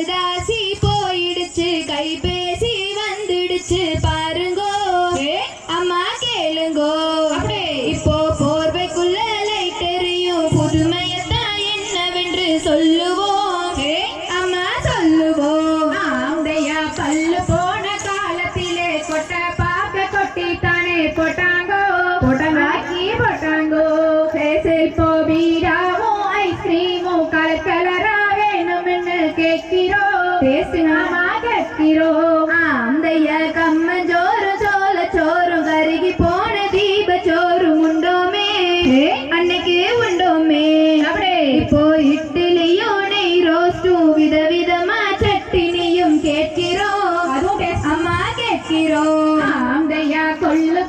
மருதாசி போயிடுச்சு கைபேசி வந்துடுச்சு பாரு. கேட்கிறோம் பேசினாமா கேட்கிறோம் ஆந்தைய கம்ம ஜோறு சோல சோறும் கருகி போன தீப சோறு உண்டோமே. அன்னைக்கு உண்டோமே. அப்படியே இப்போ இட்லியும் நெய் ரோஸ்டும் விதவிதமா சட்டினியும் கேட்கிறோம். அம்மா கேட்கிறோம். ஆந்தையா கொள்ளு